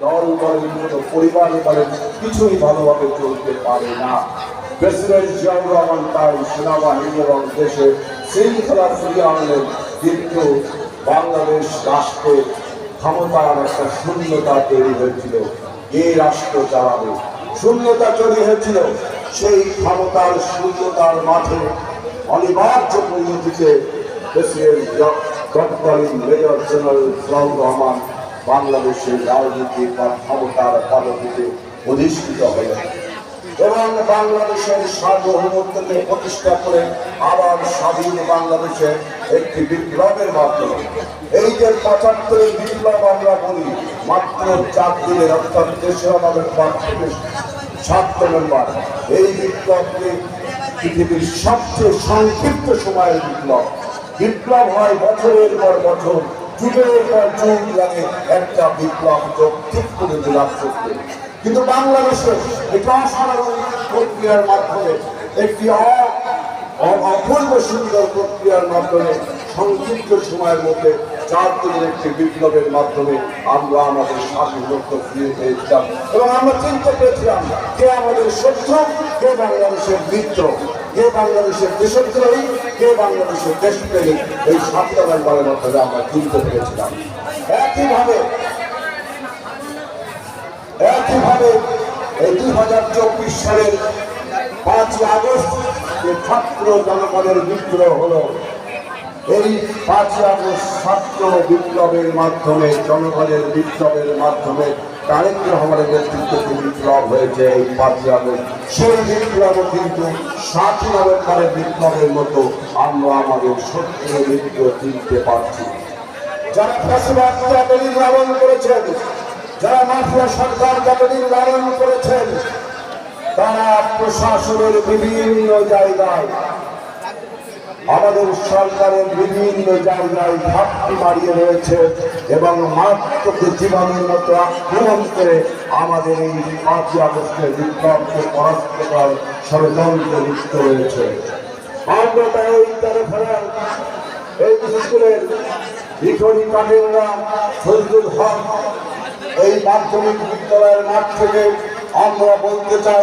দল বলেন কোনো পরিবার বলেন কিছুই ভালোভাবে চলতে পারে না। প্রেসিডেন্ট জিয়াউর রহমান তাই সেনাবাহিনী এবং দেশে শৃঙ্খলা ফিরিয়ে আনলেন কিন্তু বাংলাদেশ রাষ্ট্রে ক্ষমতার একটা শূন্যতা তৈরি হয়েছিল। এই রাষ্ট্র চালাবে। শূন্যতা তৈরি হয়েছিল। সেই ক্ষমতার শূন্যতার মাঠে অনিবার্য পরিণতিতে প্রেসিডেন্ট তৎকালীন মেজর জেনারেল জিয়াউর রহমান বাংলাদেশের রাজনীতি বা ক্ষমতার পদটিতে অধিষ্ঠিত হয়ে এবং বাংলাদেশের সার্বভৌমত্বকে প্রতিষ্ঠা করে আবার স্বাধীন বাংলাদেশে একটি বিপ্লবের মাধ্যমে। এই যে পঁচাত্তরের বিপ্লব আমরা বলি মাত্র চার দিনের, অর্থাৎ দেশে আমাদের থেকে সাত নম্বর। এই বিপ্লবকে পৃথিবীর সবচেয়ে সংক্ষিপ্ত সময়ের বিপ্লব। বিপ্লব হয় বছরের পর বছর। যোগ ঠিক করে কিন্তু বাংলাদেশে এটা মাধ্যমে, একটি অপূর্ব সুন্দর প্রক্রিয়ার মাধ্যমে সংক্ষিপ্ত সময়ের মধ্যে চার দিনের একটি বিপ্লবের মাধ্যমে আমরা আমাদের স্বাধীনত্ব ফিরে পেয়েছিলাম এবং আমরা চিন্তা পেয়েছিলাম কে আমাদের শত্রু কে বাংলাদেশের মিত্র কে বাংলাদেশের দেশদ্রোহী কে বাংলাদেশের দেশপ্রেমী, এই সাতটা ব্যাপারের মাধ্যমে আমরা চিনতে পেরেছিলাম। একইভাবে একইভাবে এই দুই হাজার চব্বিশ সালের পাঁচই আগস্ট যে ছাত্র জনগণের বিদ্রোহ হলো এই পাঁচই ছাত্র বিপ্লবের মাধ্যমে, জনগণের বিপ্লবের মাধ্যমে তারেক রহমানের নেতৃত্বে যে বিপ্লব হয়েছে, এই পাঁচই সেই বিপ্লবও কিন্তু সাতই নভেম্বরের বিপ্লবের মতো আমরা আমাদের সত্যি বিপ্লব চিনতে পারছি। যারা করেছেন, যারা মাফিয়া সরকার যতদিন লালন করেছেন, তারা প্রশাসনের বিভিন্ন জায়গায় আমাদের সরকারের বিভিন্ন জায়গায় ঘাটতি মারিয়ে রয়েছে এবং মাত্রকে জীবনের মতো আক্রমণ করে আমাদের এই পাঁচই আগস্টের বিপ্লবকে পরাস্ত করার ষড়যন্ত্রে লিপ্ত রয়েছে। আমরা বলতে চাই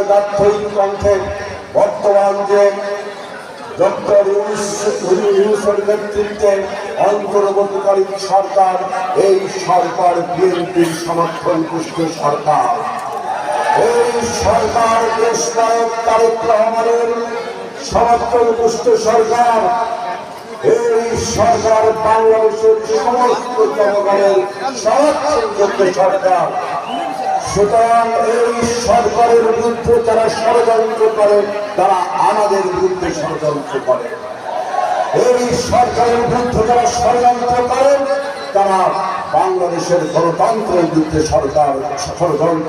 বর্তমান যে ডক্টর ইউনুসের নেতৃত্বে অন্তর্বর্তীকালীন সরকার, এই সরকার বিএনপির সমর্থন পুষ্ট সরকার। এই সরকার দেশ নায়ক তারেক রহমানের সমর্থন পুষ্ট সরকার। এই সরকার বাংলাদেশের সমস্ত জনগণের সমর্থন করতে সরকার। সুতরাং এই সরকারের বিরুদ্ধে যারা ষড়যন্ত্র করে, তারা আমাদের বিরুদ্ধে ষড়যন্ত্র করে। এই সরকারের বিরুদ্ধে যারা ষড়যন্ত্র করেন তারা বাংলাদেশের গণতন্ত্রের বিরুদ্ধে সরকার ষড়যন্ত্র